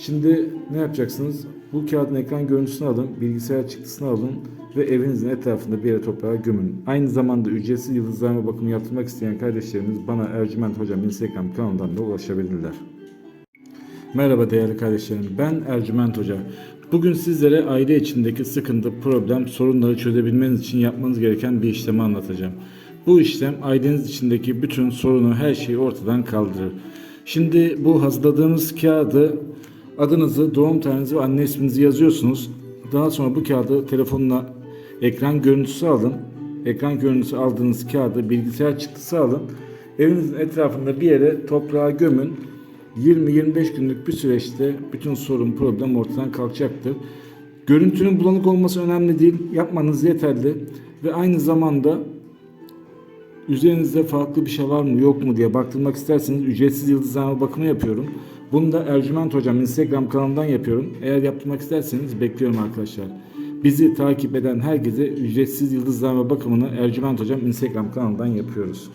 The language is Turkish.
Şimdi ne yapacaksınız? Bu kağıdın ekran görüntüsünü alın, bilgisayar çıktısını alın ve evinizin etrafında bir yere toprağa gömün. Aynı zamanda ücretsiz yıldızlarma bakımı yaptırmak isteyen kardeşlerimiz bana Ercüment Hocam Instagram kanalından da ulaşabilirler. Merhaba değerli kardeşlerim. Ben Ercüment Hoca. Bugün sizlere aile içindeki sıkıntı, problem, sorunları çözebilmeniz için yapmanız gereken bir işlemi anlatacağım. Bu işlem aileniz içindeki bütün sorunu, her şeyi ortadan kaldırır. Şimdi bu hazırladığınız kağıdı adınızı, doğum tarihinizi ve anne isminizi yazıyorsunuz. Daha sonra bu kağıdı telefonuna ekran görüntüsü alın. Ekran görüntüsü aldığınız kağıdı bilgisayar çıktısı alın. Evinizin etrafında bir yere toprağa gömün. 20-25 günlük bir süreçte bütün sorun, problem ortadan kalkacaktır. Görüntünün bulanık olması önemli değil. Yapmanız yeterli. Ve aynı zamanda üzerinizde farklı bir şey var mı yok mu diye baktırmak isterseniz ücretsiz yıldızlama bakımı yapıyorum. Bunu da Ercüment Hocam Instagram kanalından yapıyorum. Eğer yaptırmak isterseniz bekliyorum arkadaşlar. Bizi takip eden herkese ücretsiz yıldızlama bakımını Ercüment Hocam Instagram kanalından yapıyoruz.